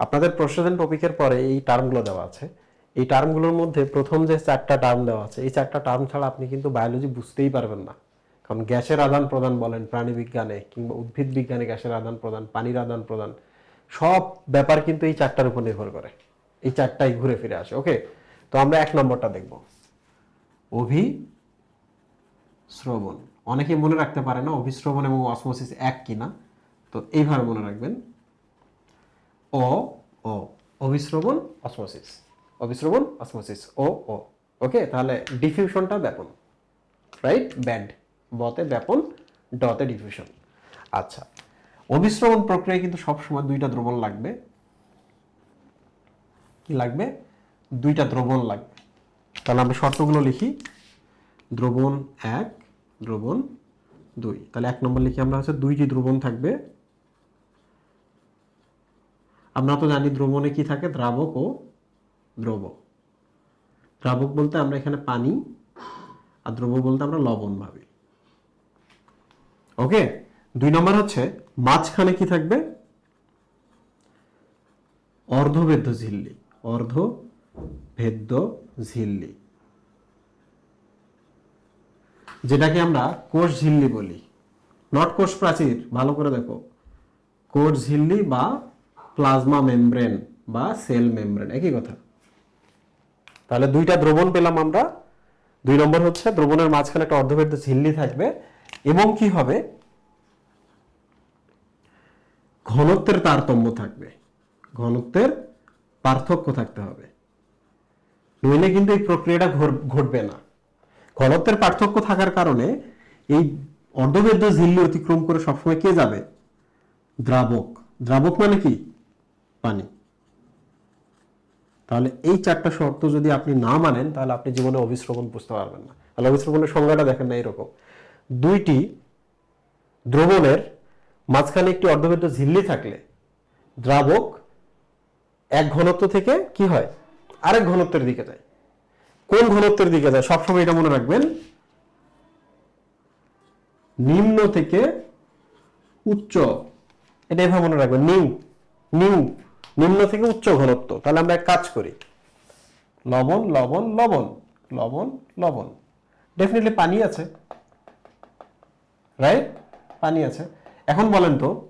আপনাদের প্রশ্ন টপিকের পরে এই টার্মগুলো দেওয়া আছে। এই টার্মগুলোর মধ্যে প্রথম যে চারটা টার্ম দেওয়া আছে, এই চারটা টার্ম ছাড়া আপনি কিন্তু বায়োলজি বুঝতেই পারবেন না। কারণ গ্যাসের আদান প্রদান বলেন প্রাণী বিজ্ঞানে কিংবা উদ্ভিদ বিজ্ঞানে গ্যাসের আদান প্রদান, পানির আদান প্রদান, সব ব্যাপার কিন্তু এই চারটার উপর নির্ভর করে। এই চারটাই ঘুরে ফিরে আসে, ওকে? তো আমরা এক নম্বরটা দেখব। অভি শ্রবণ। অনেকেই মনে রাখতে পারে না অভিশ্রবণ এবং অসমোসিস এক কিনা। তো এইভাবে মনে রাখবেন। অ ও। অভিশ্রবণ অসমোসিস। অভিশ্রবণ অসমোসিস, ও ও। ওকে, তাহলে ডিফিউশনটা ব্যাপন রাইট ব্যান্ড বতে ব্যাপন, ডতে ডিফিউশন। আচ্ছা অভিশ্রবণ প্রক্রিয়ায় কিন্তু সবসময় দুইটা দ্রবণ লাগবে। কি লাগবে? দুইটা দ্রবণ লাগবে। তাহলে আমরা শর্তগুলো লিখি। দ্রবণ এক, দ্রবণ দুই। তাহলে এক নম্বর লিখি আমরা হচ্ছে দুইটি দ্রবণ থাকবে। আমরা তো জানি দ্রবণে কি থাকে? দ্রাবক ও দ্রব দ্রাবক বলতে আমরা এখানে পানি, আর দ্রব বলতে আমরা লবণ ভাবি। ওকে? দুই নম্বর হচ্ছে, মাঝখানে কি থাকবে? অর্ধভেদ্য ঝিল্লি। অর্ধ ভেদ্য ঝিল্লি। যেটাকে আমরা কোষ ঝিল্লি বলি। নট কোষ প্রাচীর, ভালো করে দেখো। কোষ ঝিল্লি বা প্লাজমা মেমব্রেন বা সেল মেমব্রেন একই কথা। তাহলে দুইটা দ্রবণ পেলাম আমরা। দুই নম্বর হচ্ছে দ্রবণের মাঝখানে একটা অর্ধবেদ্য ঝিল্লি থাকবে এবং কি হবে? ঘনত্বের তারতম্য থাকবে। ঘনত্বের পার্থক্য থাকতে হবে। নইলে কিন্তু এই প্রক্রিয়াটা ঘটবে না। ঘনত্বের পার্থক্য থাকার কারণে এই অর্ধবেদ্য ঝিল্লি অতিক্রম করে সবসময় কে যাবে? দ্রাবক। দ্রাবক মানে কি? পানি তাহলে এই চারটা শর্ত যদি আপনি না মানেন, তাহলে আপনি জীবনে অভিশ্রবণ বুঝতে পারবেন না। তাহলে অভিশ্রবণের সংজ্ঞাটা দেখেন না এরকম। দুইটি দ্রবণের মাঝখানে একটি অর্ধবেদ্য ঝিল্লি থাকলে দ্রাবক এক ঘনত্ব থেকে কি হয়? আরেক ঘনত্বের দিকে যায়। কোন ঘনত্বের দিকে যায়? সবসময় এটা মনে রাখবেন, নিম্ন থেকে উচ্চ। এটা এভাবে মনে রাখবেন, নিউ নিউ। নিম্ন থেকে উচ্চ ঘনত্ব। তাহলে আমরা এক কাজ করি। লবণ লবণ লবণ লবণ লবণ। ডেফিনেটলি পানি আছে। রাইট পানি আছে। এখন বলেন তো,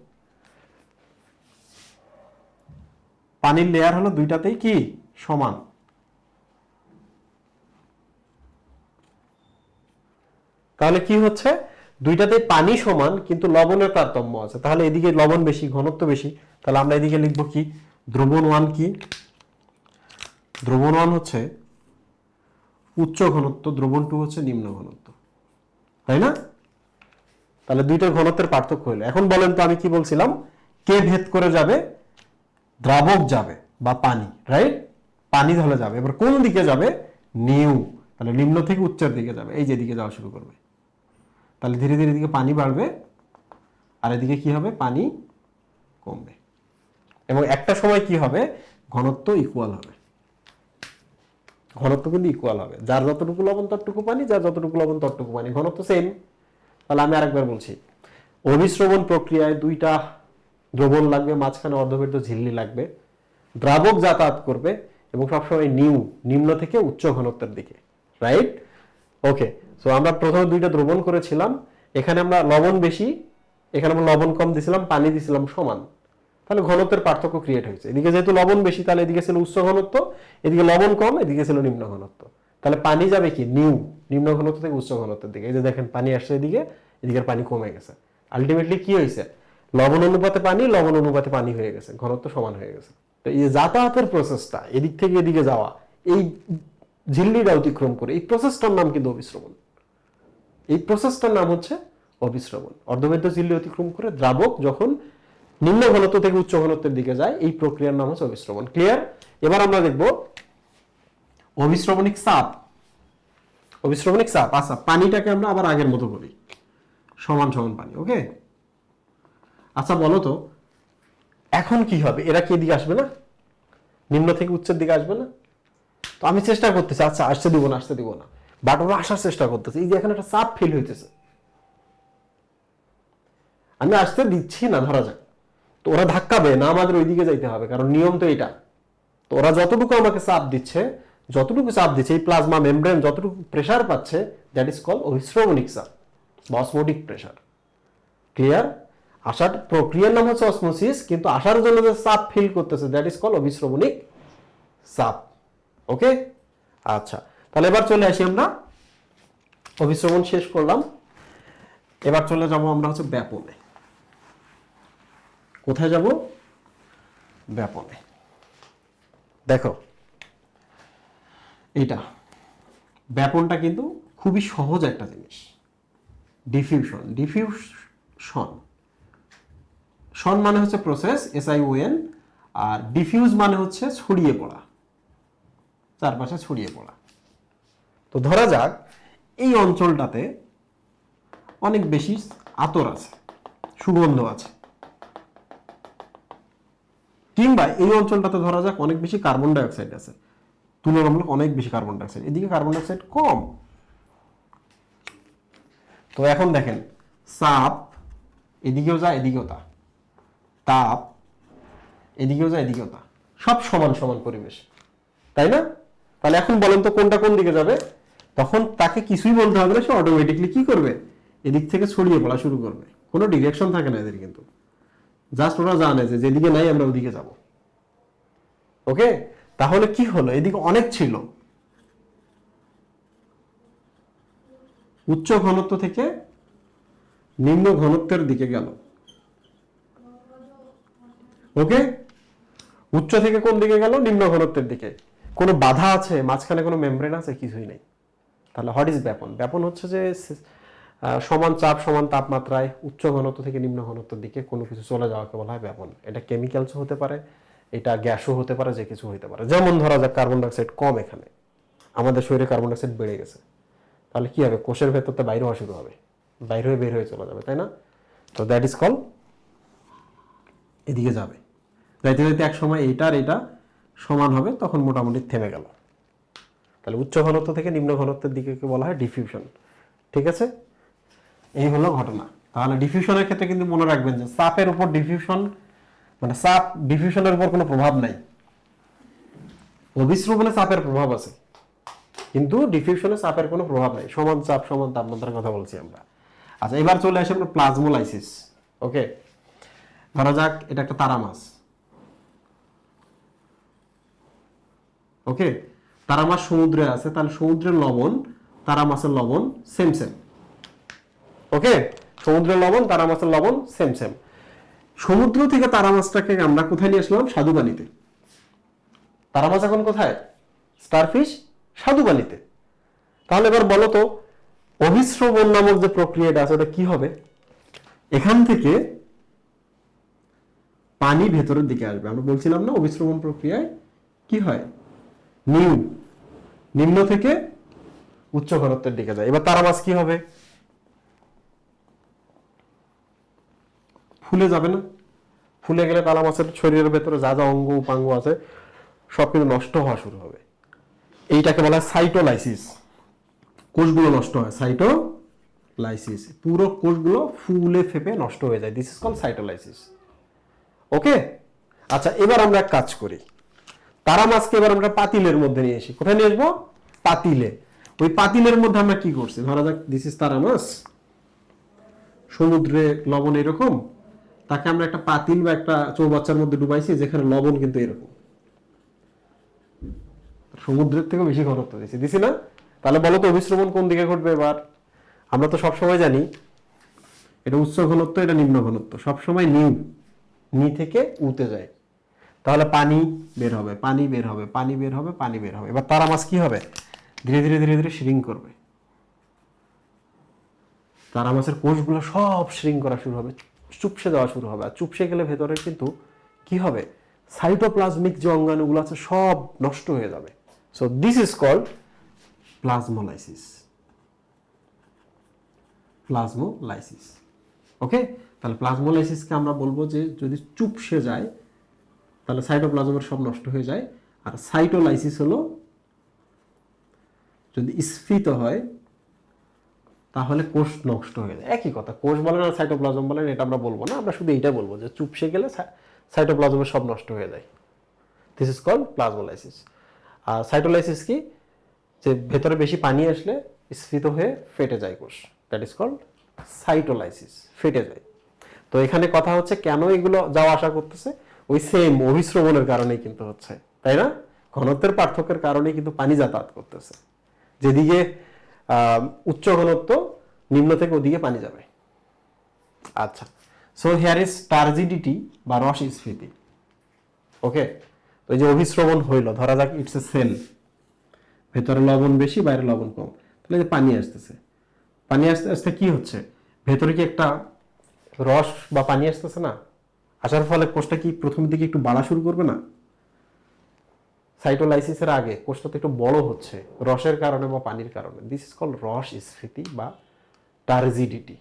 পানির লেয়ার হলো দুইটাতেই কি? সমান। তাহলে কি হচ্ছে? দুইটাতে পানি সমান, কিন্তু লবণের তারতম্য আছে। তাহলে এদিকে লবণ বেশি, ঘনত্ব বেশি। তাহলে আমরা এদিকে লিখব কি? দ্রবণ ওয়ান কি? দ্রবণ ওয়ান হচ্ছে উচ্চ ঘনত্ব, দ্রবণ টু হচ্ছে নিম্ন ঘনত্ব। তাই না? তাহলে দুইটার ঘনত্বের পার্থক্য হলো। এখন বলেন তো আমি কি বলছিলাম? কে ভেদ করে যাবে? দ্রাবক যাবে বা পানি রাইট পানি তাহলে যাবে। এবার কোন দিকে যাবে? নিউ। তাহলে নিম্ন থেকে উচ্চের দিকে যাবে। এই যে দিকে যাওয়া শুরু করবে। তাহলে ধীরে ধীরে এদিকে পানি বাড়বে, আর এদিকে কি হবে? পানি কমবে। এবং একটা সময় কি হবে? ঘনত্ব ইকুয়াল হবে। ঘনত্ব কিন্তু ইকুয়াল হবে। যার যতটুকু লবণ, ততটুকু পানি, যার যতটুকু লবণ, ততটুকু পানি। ঘনত্ব সেম তাহলে আমি আরেকবার বলছি অভিশ্রবণ প্রক্রিয়ায় দুইটা দ্রবণ লাগবে, মাঝখানে অর্ধবেদ্য ঝিল্লি লাগবে। দ্রাবক যাতায়াত করবে এবং সবসময় নিউ, নিম্ন থেকে উচ্চ ঘনত্বের দিকে রাইট ওকে সো আমরা প্রথমে দুইটা দ্রবণ করেছিলাম। এখানে আমরা লবণ বেশি, এখানে আমরা লবণ কম দিছিলাম, পানি দিছিলাম সমান। তাহলে ঘনত্বের পার্থক্য ক্রিয়েট হয়েছে। এদিকে যেহেতু লবণ বেশি, তাহলে এদিকে ছিল উচ্চ ঘনত্ব, এদিকে লবণ কম, এদিকে ছিল নিম্ন ঘনত্ব। তাহলে পানি যাবে কি? নিউ। নিম্ন ঘনত্ব থেকে উচ্চ ঘনত্বের দিকে। এই যে দেখেন, পানি আসছে এদিকে, এদিকের পানি কমে গেছে। আলটিমেটলি কি হয়েছে? লবণ অনুপাতে পানি, লবণ অনুপাতে পানি হয়ে গেছে। ঘনত্ব সমান হয়ে গেছে। তো এই যাতায়াতের প্রসেসটা এদিক থেকে এদিকে যাওয়া, এই ঝিল্লিটা অতিক্রম করে, এই প্রসেসটার নাম কিন্তু অবিশ্রবণ এই প্রসেসটার নাম হচ্ছে অবিশ্রবণ অর্ধবেদ্য ঝিল্লি অতিক্রম করে, দ্রাবক যখন নিম্ন ঘনত্ব থেকে উচ্চ ঘনত্বের দিকে যায়, এই প্রক্রিয়ার নাম হচ্ছে অবিশ্রবণ ক্লিয়ার এবার আমরা দেখব অবিশ্রবণিক চাপ। অবিশ্রবণিক চাপ আচ্ছা পানিটাকে আমরা আবার আগের মতো বলি সমান সমান পানি, ওকে? আচ্ছা বলো তো, এখন কি হবে? এরা কি এদিকে আসবে না? নিম্ন থেকে উচ্চের দিকে আসবে না? তো আমি চেষ্টা করতেছি আচ্ছা আসতে দিব না আসতে দিব না। বাট ওরা আসার চেষ্টা করতেছে। এই যে এখানে একটা চাপ ফিল হইতেছে। আমি আসতে দিচ্ছি না, ধরা যাক। তো ওরা ধাক্কাবে না, আমাদের ওইদিকে যাইতে হবে, কারণ নিয়ম তো এটা। তো ওরা যতটুকু আমাকে চাপ দিচ্ছে, যতটুকু চাপ দিচ্ছে, এই প্লাজমা মেমব্রেন যতটুকু প্রেশার পাচ্ছে দ্যাট ইজ কল অভিশ্রমণিক চাপ, বা অসমোটিক প্রেসার ক্লিয়ার আসার প্রক্রিয়ার নাম হচ্ছে অসমোসিস কিন্তু আসার জন্য যে চাপ ফিল করতেছে দ্যাট ইজ কল অভিশ্রমণিক চাপ। ওকে আচ্ছা তাহলে এবার চলে আসি আমরা। অভিশ্রমণ শেষ করলাম। এবার চলে যাব আমরা হচ্ছে ব্যাপনে। কোথায় যাব? ব্যাপনে দেখো, এইটা, ব্যাপনটা কিন্তু খুবই সহজ একটা জিনিস। Diffusion diffusion. শন মানে হচ্ছে process S I O N R diffuse মানে হচ্ছে ছড়িয়ে পড়া। চারপাশে ছড়িয়ে পড়া। তো ধরা যাক, এই অঞ্চলটাতে অনেক বেশি আতর আছে, সুগন্ধ আছে। কিংবা এই অঞ্চলটাতে ধরা যাক অনেক বেশি কার্বন ডাইঅক্সাইড আছে। তুলনামূলক অনেক বেশি কার্বন ডাইঅক্সাইড এদিকে কার্বন ডাইঅক্সাইড কম। তো এখন দেখেন চাপ এদিকেও যা, এদিকেও তা। তাপ এদিকেও যা, এদিকেও তা। সব সমান সমান পরিবেশ। তাই না? তাহলে এখন বলেন তো কোনটা কোন দিকে যাবে? তখন তাকে কিছুই বলতে হবে না, সে অটোমেটিকলি কি করবে? এদিক থেকে ছড়িয়ে পড়া শুরু করবে। কোনো ডিরেকশন থাকে না এদের কিন্তু। জাস্ট ওরা জানে যে যেদিকে নাই আমরা ওদিকে যাব। ওকে তাহলে কি হলো? এদিকে অনেক ছিল। উচ্চ ঘনত্ব থেকে নিম্ন ঘনত্বের দিকে গেল। ওকে উচ্চ থেকে কোন দিকে গেল? নিম্ন ঘনত্বের দিকে। কোনো বাধা আছে? মাঝখানে কোনো মেমব্রেন আছে? কিছুই নেই। তাহলে হোয়াট ইজ ব্যাপন ব্যাপন হচ্ছে যে সমান চাপ, সমান তাপমাত্রায় উচ্চ ঘনত্ব থেকে নিম্ন ঘনত্বের দিকে কোনো কিছু চলে যাওয়াকে বলা হয় ব্যাপন। এটা কেমিক্যালসও হতে পারে, এটা গ্যাসও হতে পারে, যে কিছু হতে পারে। যেমন ধরা যাক কার্বন ডাইঅক্সাইড কম এখানে। আমাদের শরীরে কার্বন ডাইঅক্সাইড বেড়ে গেছে। তাহলে কি হবে? কোষের ভেতরতে বাইরে হওয়া শুরু হবে। বাইরে হয়ে বের হয়ে চলে যাবে, তাই না? তো দ্যাট ইজ কল এদিকে যাবে। যাইতে যাইতে এক সময় এইটা আর এটা সমান হবে, তখন মোটামুটি থেমে গেল। তাহলে উচ্চ ঘনত্ব থেকে নিম্ন ঘনত্বের দিকে বলা হয় ডিফিউশন ঠিক আছে? এই হলো ঘটনা। তাহলে ডিফিউশনের ক্ষেত্রে কিন্তু মনে রাখবেন যে চাপের উপর ডিফিউশন মানে চাপ ডিফিউশনের উপর কোনো প্রভাব নাই। অভিশ্রবণে চাপের প্রভাব আছে। কিন্তু ডিফিউশনে চাপের কোনো প্রভাব নাই। সমান চাপ, সমান তাপমাত্রার কথা বলছি আমরা। আচ্ছা এবার চলে আসে আমরা প্লাজমোলাইসিস ওকে ধরা যাক, এটা একটা তারা মাছ ওকে তারা মাছ সমুদ্রে আছে, তাহলে সমুদ্রের লবণ তারা মাছের লবণ সেম সেম ওকে? সমুদ্রের লবণ তারা মাছের লবণ সেম সেম সমুদ্র থেকে তারা মাছটাকে আমরা কোথায় নিয়ে আসলাম? পানিতে তারা মাছ এখন কোথায়? স্টারফিশ পানিতে তাহলে এবার বলো তো অভিশ্রবণ নামক যে প্রক্রিয়াটা আছে, ওটা কি হবে? এখান থেকে পানি ভেতরের দিকে আসবে। আমরা বলছিলাম না অভিশ্রবণ প্রক্রিয়ায় কি হয়? নিউ নিম্ন থেকে উচ্চ ঘনত্বের দিকে যায়। এবার তারা মাছ কি হবে? ফুলে যাবে না। ফুলে গেলে তারা মাছের শরীরের ভেতরে যা যা অঙ্গ উপাঙ্গ আছে, সব কিন্তু নষ্ট হওয়া শুরু হবে। এইটাকে বলা হয় সাইটোলাইসিস। কোষগুলো নষ্ট হয়, সাইটোলাইসিস। পুরো কোষগুলো ফুলে ফেপে নষ্ট হয়ে যায়। This is call cytolysis. Okay আচ্ছা এবার আমরা কাজ করি। তারা মাছকে এবার আমরা পাতিলের মধ্যে নিয়ে আসি। কোথায় নিয়ে আসব? পাতিলে। ওই পাতিলের মধ্যে আমরা কি করছি? ধরা যাক দিস ইজ তারা মাছ। সমুদ্রে লবণ এরকম। তাকে আমরা একটা পাতিল বা একটা চৌবাচ্চার মধ্যে ডুবাইছি, যেখানে লবণ কিন্তু এরকম। সমুদ্রের থেকে বেশি ঘনত্ব দিছি দিছি না? তাহলে বলো তো অভিশ্রবণ কোন দিকে ঘটবে এবার? আমরা তো সবসময় জানি, এটা উচ্চ ঘনত্ব, এটা নিম্ন ঘনত্ব। সবসময় নিউ নি থেকে উতে যায়। তাহলে পানি বের হবে, পানি বের হবে, পানি বের হবে, পানি বের হবে। এবার তারা মাছ কি হবে? ধীরে ধীরে ধীরে ধীরে শ্রিঙ্ক করবে। তারা মাছের কোষগুলো সব শ্রিঙ্ক করা শুরু হবে। চুপসে দেওয়া শুরু হবে। আর চুপসে গেলে ভেতরে কিন্তু কি হবে? সাইটোপ্লাজমিক যে অঙ্গাণুগুলো আছে, সব নষ্ট হয়ে যাবে। So this is called plasmolysis plasmolysis okay তাহলে প্লাজমোলাইসিসকে আমরা বলব যে, যদি চুপসে যায়, তাহলে সাইটোপ্লাজমের সব নষ্ট হয়ে যায়। আর সাইটোলাইসিস হলো, যদি স্ফীত হয় তাহলে কোষ নষ্ট হয়ে যায়। একই কথা, কোষ বলেন আর সাইটোপ্লাজম বলেন, এটা আমরা বলব না, আমরা শুধু এইটা বলব যে চুপসে গেলে সাইটোপ্লাজমের সব নষ্ট হয়ে যায়। দিস ইজ কল প্লাজমোলাইসিস আর সাইটোলাইসিস কি? যে ভেতরে বেশি পানি আসলে স্ফীত হয়ে ফেটে যায় কোষ। দ্যাট ইজ কল্ড সাইটোলাইসিস ফেটে যায়। তো এখানে কথা হচ্ছে কেন এগুলো যাওয়া আসা করতেছে? ওই সেম অভিশ্রবণের কারণেই কিন্তু হচ্ছে, তাই না? ঘনত্বের পার্থক্যের কারণেই কিন্তু পানি যাতায়াত করতেছে। যেদিকে উচ্চ ঘনত্ব নিম্ন থেকে ওদিকে পানি যাবে। আচ্ছা সো হেয়ার ইজ টার্জিডিটি বা রস স্ফীতি। ওকে তো যে অভিশ্রবণ হইল, ধরা যাক ইটস এ সেল ভেতরে লবণ বেশি, বাইরে লবণ কম। তাহলে যে পানি আসতেছে। পানি আসতে আসতে কি হচ্ছে? ভেতরে কি একটা রস বা পানি আসতেছে না? আসার ফলে কোষটা কি প্রথম দিকে একটু বাড়া শুরু করবে না? সাইটোলাইসিসের আগে কোষটা একটু বড় হচ্ছে, রসের কারণে বা পানির কারণে। দিস ইজ কল রস স্ফীতি বা টার্জিডিটি।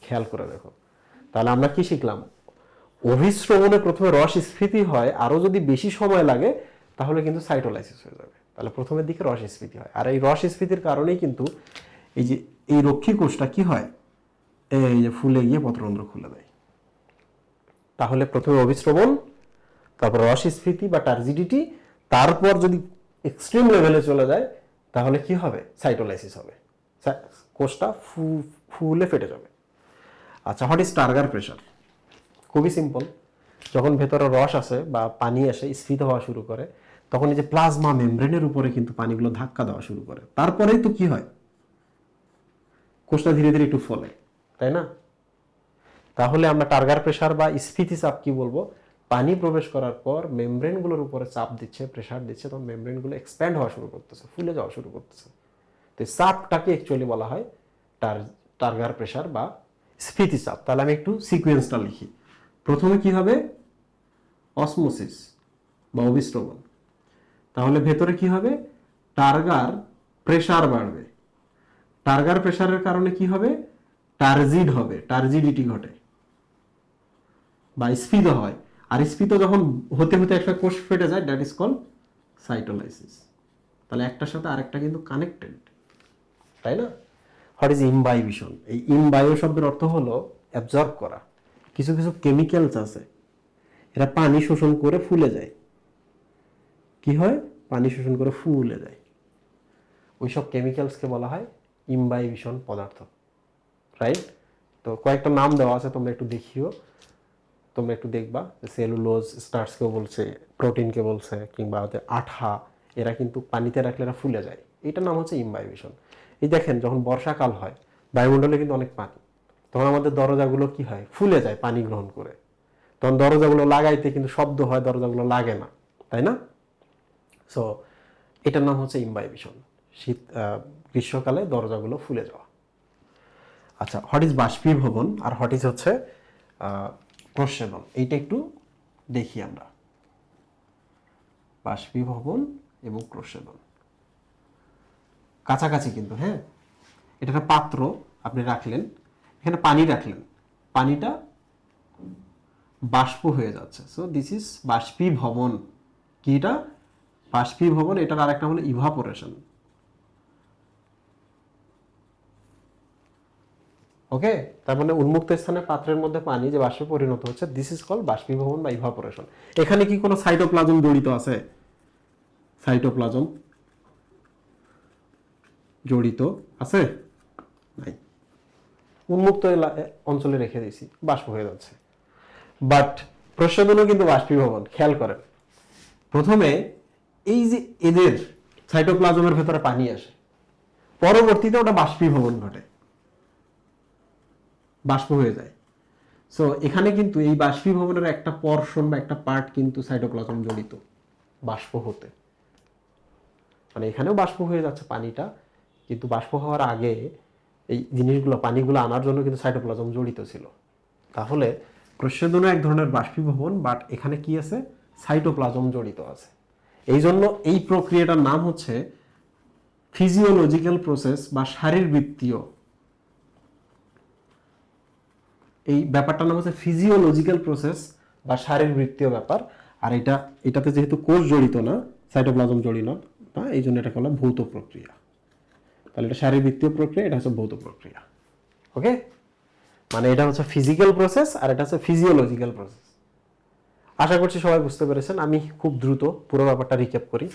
খেয়াল করে দেখো। তাহলে আমরা কি শিখলাম? অভিশ্রবণে প্রথমে রস স্ফীতি হয়, আরও যদি বেশি সময় লাগে, তাহলে কিন্তু সাইটোলাইসিস হয়ে যাবে। তাহলে প্রথমের দিকে রস স্ফীতি হয়। আর এই রস স্ফীতির কারণেই কিন্তু এই যে, এই রক্ষী কোষটা কি হয়? এই যে ফুলে গিয়ে পত্ররন্ধ্র খুলে দেয়। তাহলে প্রথমে অভিশ্রবণ তারপর রস স্ফীতি বা টার্জিডিটি তারপর যদি এক্সট্রিম লেভেলে চলে যায়, তাহলে কি হবে? সাইটোলাইসিস হবে। কোষটা ফু, ফুলে ফেটে যাবে। আচ্ছা হোয়াট ইজ টার্গার প্রেশার খুবই সিম্পল যখন ভেতরে রস আসে বা পানি আসে স্ফীত হওয়া শুরু করে, তখন এই যে প্লাজমা মেমব্রেনের উপরে কিন্তু পানিগুলো ধাক্কা দেওয়া শুরু করে। তারপরেই তো কি হয়? কোষটা ধীরে ধীরে একটু ফলে, তাই না? তাহলে আমরা টার্গার প্রেশার বা স্ফীতি চাপ কি বলব? পানি প্রবেশ করার পর মেমব্রেনগুলোর উপরে চাপ দিচ্ছে প্রেশার দিচ্ছে, তখন মেমব্রেনগুলো এক্সপ্যান্ড হওয়া শুরু করতেছে, ফুলে যাওয়া শুরু করতেছে। তো এই চাপটাকে অ্যাকচুয়ালি বলা হয় টার টার্গার প্রেশার বা স্ফীতি চাপ। তাহলে আমি একটু সিকোয়েন্সটা লিখি। প্রথমে কি হবে? অসমোসিস বা অভিশ্রবণ তাহলে ভেতরে কি হবে? টার্গার প্রেশার বাড়বে। টার্গার প্রেশারের কারণে কি হবে? টার্জিড হবে টার্জিডিটি ঘটে। বা স্ফীত হয়। আর স্ফীত যখন হতে হতে একটা কোষ ফেটে যায় দ্যাট ইজ কল সাইটোলাইসিস তাহলে একটার সাথে আরেকটা কিন্তু কানেক্টেড তাই না? হোয়াট ইজ ইমবাইবিশন এই ইমবায়ো শব্দের অর্থ হলো অ্যাবজর্ব করা। কিছু কিছু কেমিক্যালস আছে, এরা পানি শোষণ করে ফুলে যায়। কি হয়? পানি শোষণ করে ফুলে যায়। ওইসব কেমিক্যালসকে বলা হয় ইমবাইবিশন পদার্থ রাইট তো কয়েকটা নাম দেওয়া আছে, তোমরা একটু দেখিও। তোমরা একটু দেখবা সেলুলোজ স্টার্সকেও বলছে প্রোটিনকে বলছে, কিংবা ওদের আঠা, এরা কিন্তু পানিতে রাখলে এরা ফুলে যায়। এটার নাম হচ্ছে ইমবাইবিশন এই দেখেন, যখন বর্ষাকাল হয়, বায়ুমণ্ডলে কিন্তু অনেক পানি। তখন আমাদের দরজাগুলো কি হয়? ফুলে যায় পানি গ্রহণ করে। তখন দরজাগুলো লাগাইতে কিন্তু শব্দ হয়, দরজাগুলো লাগে না। তাই না? সো এটার নাম হচ্ছে ইমবাইবিশন শীত গ্রীষ্মকালে দরজাগুলো ফুলে যাওয়া। আচ্ছা হট ইজ বাষ্পীভবন? আর হোয়াট ইজ হচ্ছে আহ, এইটা একটু দেখি আমরা। বাষ্পীভবন এবং প্রস্বেদন কাছাকাছি কিন্তু হ্যাঁ? এটা একটা পাত্র আপনি রাখলেন এখানে পানি রাখলেন। পানিটা বাষ্প হয়ে যাচ্ছে। সো দিস ইজ বাষ্পীভবন। কি এটা? বাষ্পীভবন এটার আরেকটা হলো ইভাপোরেশন ওকে তার মানে উন্মুক্ত স্থানে পাত্রের মধ্যে পানি যে বাষ্পে পরিণত হচ্ছে দিস ইজ কল বাষ্পীভবন বা ইভাপোরেশন এখানে কি কোনো সাইটোপ্লাজম জড়িত আছে? সাইটোপ্লাজম জড়িত আছে? নাই। উন্মুক্ত অঞ্চলে রেখে দিয়েছি, বাষ্প হয়ে যাচ্ছে। বাট প্রসাদনও কিন্তু বাষ্পীভবন, খেয়াল করেন। প্রথমে এই যে এদের সাইটোপ্লাজমের ভেতরে পানি আসে, পরবর্তীতে ওটা বাষ্পীভবন ঘটে। বাষ্প হয়ে যায়। সো এখানে কিন্তু এই বাষ্পীভবনের একটা পর্শন বা একটা পার্ট কিন্তু সাইটোপ্লাজম জড়িত, বাষ্প হতে। মানে এখানেও বাষ্প হয়ে যাচ্ছে পানিটা, কিন্তু বাষ্প হওয়ার আগে এই জিনিসগুলো, পানিগুলো আনার জন্য কিন্তু সাইটোপ্লাজম জড়িত ছিল। তাহলে প্রস্বেদনও এক ধরনের বাষ্পীভবন বাট এখানে কি আছে? সাইটোপ্লাজম জড়িত আছে। এই জন্য এই প্রক্রিয়াটার নাম হচ্ছে ফিজিওলজিক্যাল প্রসেস বা শারীরবৃত্তীয় এই ব্যাপারটার নাম হচ্ছে ফিজিওলজিক্যাল প্রসেস বা শারীরবৃত্তীয় ব্যাপার। আর এটা, এটাতে যেহেতু কোষ জড়িত না সাইটোপ্লাজম জড়িত না এই জন্য এটাকে বলা ভৌত প্রক্রিয়া। তাহলে এটা শারীরবৃত্তীয় প্রক্রিয়া, এটা হচ্ছে ভৌত প্রক্রিয়া। ওকে? মানে এটা হচ্ছে ফিজিক্যাল প্রসেস আর এটা হচ্ছে ফিজিওলজিক্যাল প্রসেস আশা করছি সবাই বুঝতে পেরেছেন। আমি খুব দ্রুত পুরো ব্যাপারটা রিক্যাপ করি।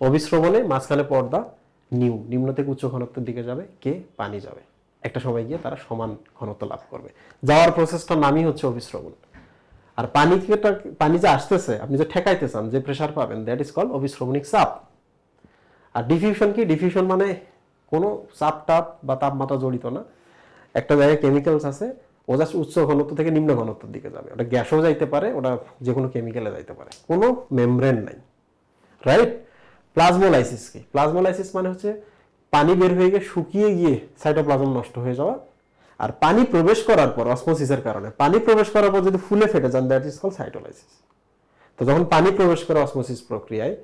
অবিশ্রবণে, মাঝখানে পর্দা, নিউ। নিম্ন থেকে উচ্চ ঘনত্বের দিকে যাবে, কে? পানি যাবে। একটা সময় গিয়ে তারা সমান ঘনত্ব লাভ করবে। যাওয়ার প্রসেসটার নামই হচ্ছে অবিশ্রবণ আর পানি থেকে পানি যে আসতেছে, আপনি যে ঠেকাইতে চান, যে প্রেশার পাবেন দ্যাট ইজ কল অবিশ্রবণিক চাপ। আর ডিফিউশন কি? ডিফিউশন মানে কোনো চাপ টাপ বা তাপমাত্রা জড়িত না। একটা জায়গায় কেমিক্যালস আছে, ও জাস্ট উচ্চ ঘনত্ব থেকে নিম্ন ঘনত্বের দিকে যাবে। ওটা গ্যাসও যাইতে পারে, ওটা যে কোনো কেমিক্যালে যাইতে পারে। কোনো মেমব্রেন নাই। রাইট প্লাজমোলাইসিস কি? প্লাজমোলাইসিস মানে হচ্ছে পানি বের হয়ে গিয়ে শুকিয়ে গিয়ে সাইটোপ্লাজম নষ্ট হয়ে যাওয়া আর পানি প্রবেশ করার পর অসমোসিসের কারণে, পানি প্রবেশ করার পর যদি ফুলে ফেটে যান দ্যাট ইজ কল সাইটোলাইসিস তো যখন পানি প্রবেশ করে অসমোসিস প্রক্রিয়ায়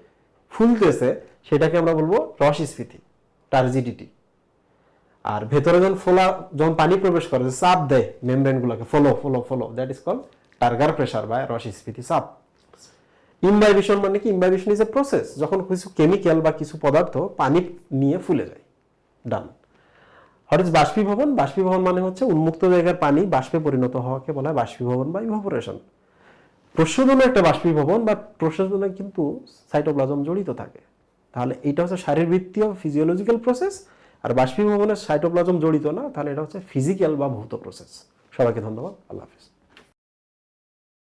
ফুলতেছে, সেটাকে আমরা বলব রসস্ফীতি টার্জিডিটি আর ভেতরে যখন ফোলা, যখন পানি প্রবেশ করে, যে চাপ দেয় মেমব্রেন গুলোকে follow follow follow that is call turgor pressure বা রসস্ফীতি চাপ. ইমবাইবিশন মানে কি? ইমবাইবিশন ইজ এ প্রসেস যখন কিছু কেমিক্যাল বা কিছু পদার্থ পানি নিয়ে ফুলে যায়। ডান। ইজ বাষ্পীভবন বাষ্পীভবন মানে হচ্ছে উন্মুক্ত জায়গার পানি, বাষ্পে পরিণত হওয়াকে বলা হয় বাষ্পীভবন বা ইভাপোরেশন প্রশোধনে একটা বাষ্পীভবন বা প্রশোধনে কিন্তু সাইটোপ্লাজম জড়িত থাকে। তাহলে এটা হচ্ছে শারীরবৃত্তীয় ফিজিওলজিক্যাল প্রসেস আর বাষ্পীভবনের সাইটোপ্লাজম জড়িত না, তাহলে এটা হচ্ছে ফিজিক্যাল বা ভৌত প্রসেস সবাইকে ধন্যবাদ, আল্লাহ হাফিজ।